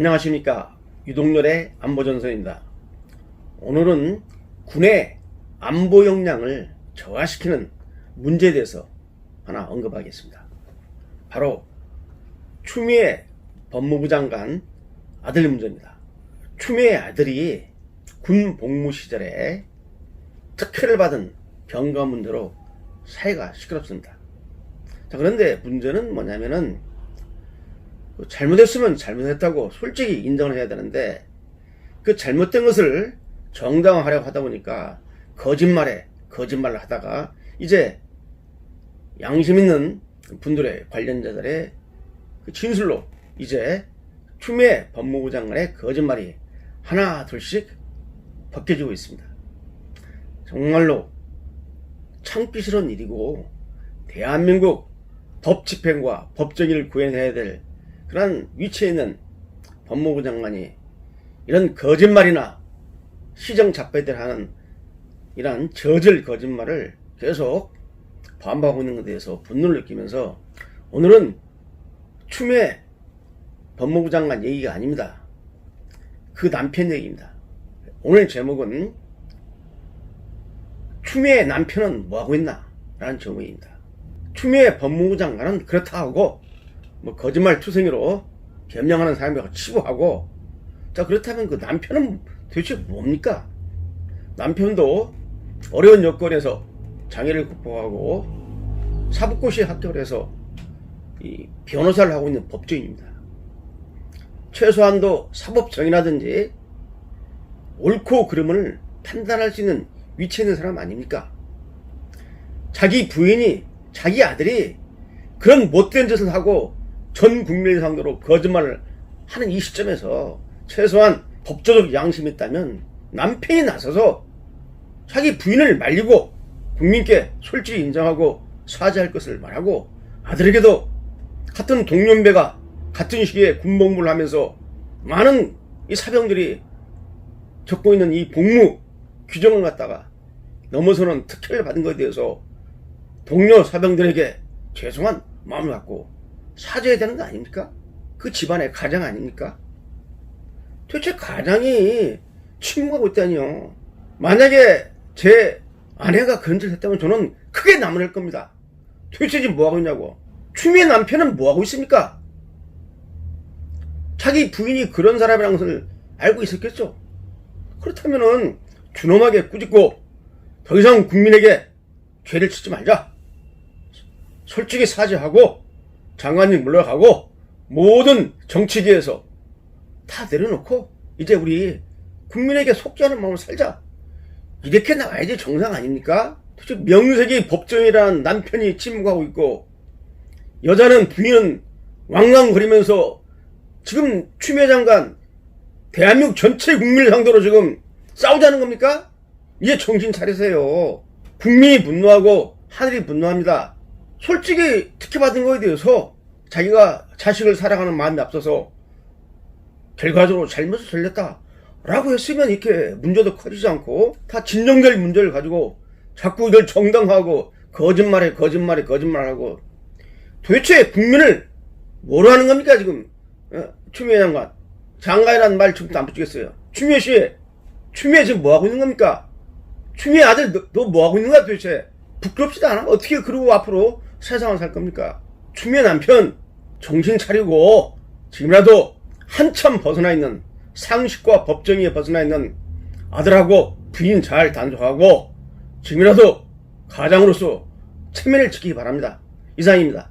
안녕하십니까 유동열의 안보전선입니다. 오늘은 군의 안보 역량을 저하시키는 문제에 대해서 하나 언급하겠습니다. 바로 추미애 법무부 장관 아들 문제입니다. 추미애 아들이 군 복무 시절에 특혜를 받은 병가 문제로 사회가 시끄럽습니다. 자, 그런데 문제는 뭐냐면은 그 잘못했으면 잘못했다고 솔직히 인정을 해야 되는데 그 잘못된 것을 정당화하려고 하다 보니까 거짓말에 거짓말을 하다가 이제 양심 있는 분들의 관련자들의 그 진술로 이제 추미애 법무부 장관의 거짓말이 하나 둘씩 벗겨지고 있습니다. 정말로 참기 싫은 일이고 대한민국 법 집행과 법 정의를 구현해야 될 그런 위치에 있는 법무부 장관이 이런 거짓말이나 시정 잡배들 하는 이런 저질 거짓말을 계속 반복하고 있는 것에 대해서 분노를 느끼면서 오늘은 추미애 법무부 장관 얘기가 아닙니다. 그 남편 얘기입니다. 오늘 제목은 추미애 남편은 뭐하고 있나? 라는 제목입니다. 추미애 법무부 장관은 그렇다 하고 뭐 거짓말 투성이로 변명하는 사람이라고 치부하고 자 그렇다면 그 남편은 도대체 뭡니까? 남편도 어려운 여건에서 장애를 극복하고 사법고시에 합격을 해서 이 변호사를 하고 있는 법조인입니다. 최소한도 사법정의라든지 옳고 그름을 판단할 수 있는 위치에 있는 사람 아닙니까? 자기 부인이 자기 아들이 그런 못된 짓을 하고 전 국민을 상대로 거짓말을 하는 이 시점에서 최소한 법조적 양심이 있다면 남편이 나서서 자기 부인을 말리고 국민께 솔직히 인정하고 사죄할 것을 말하고 아들에게도 같은 동년배가 같은 시기에 군복무를 하면서 많은 이 사병들이 겪고 있는 이 복무 규정을 갖다가 넘어서는 특혜를 받은 것에 대해서 동료 사병들에게 죄송한 마음을 갖고 사죄해야 되는 거 아닙니까? 그 집안의 가장 아닙니까? 도대체 가장이 침묵하고 있다니요. 만약에 제 아내가 그런 짓을 했다면 저는 크게 나무랄 겁니다. 도대체 지금 뭐하고 있냐고. 추미애 남편은 뭐하고 있습니까? 자기 부인이 그런 사람이라는 것을 알고 있었겠죠? 그렇다면은 준엄하게 꾸짖고 더 이상 국민에게 죄를 짓지 말자. 솔직히 사죄하고 장관님 물러가고 모든 정치계에서 다 내려놓고 이제 우리 국민에게 않은 마음을 살자. 이렇게 나와야지 정상 아닙니까? 도대체 명색이 법정이라는 남편이 침묵하고 있고 여자는 부인은 왕왕거리면서 지금 추미애 장관 대한민국 전체 국민을 상대로 지금 싸우자는 겁니까? 이제 정신 차리세요. 국민이 분노하고 하늘이 분노합니다. 솔직히 특혜받은 거에 대해서 자기가 자식을 사랑하는 마음이 앞서서 결과적으로 잘못을 저질렀다. 라고 했으면 이렇게 문제도 커지지 않고 다 진정될 문제를 가지고 자꾸 이걸 정당화하고 거짓말에 거짓말에 거짓말하고 도대체 국민을 뭐로 하는 겁니까 지금 어? 추미애 장관 장관이라는 말 지금도 안 붙이겠어요 추미애 씨 추미애 지금 뭐하고 있는 겁니까 추미애 아들 너, 너 뭐하고 있는 거야 도대체 부끄럽지도 않아 어떻게 그러고 앞으로 세상을 살 겁니까 추미애 남편 정신 차리고 지금이라도 한참 벗어나 있는 상식과 법정에 벗어나 있는 아들하고 부인 잘 단속하고 지금이라도 가장으로서 체면을 지키기 바랍니다. 이상입니다.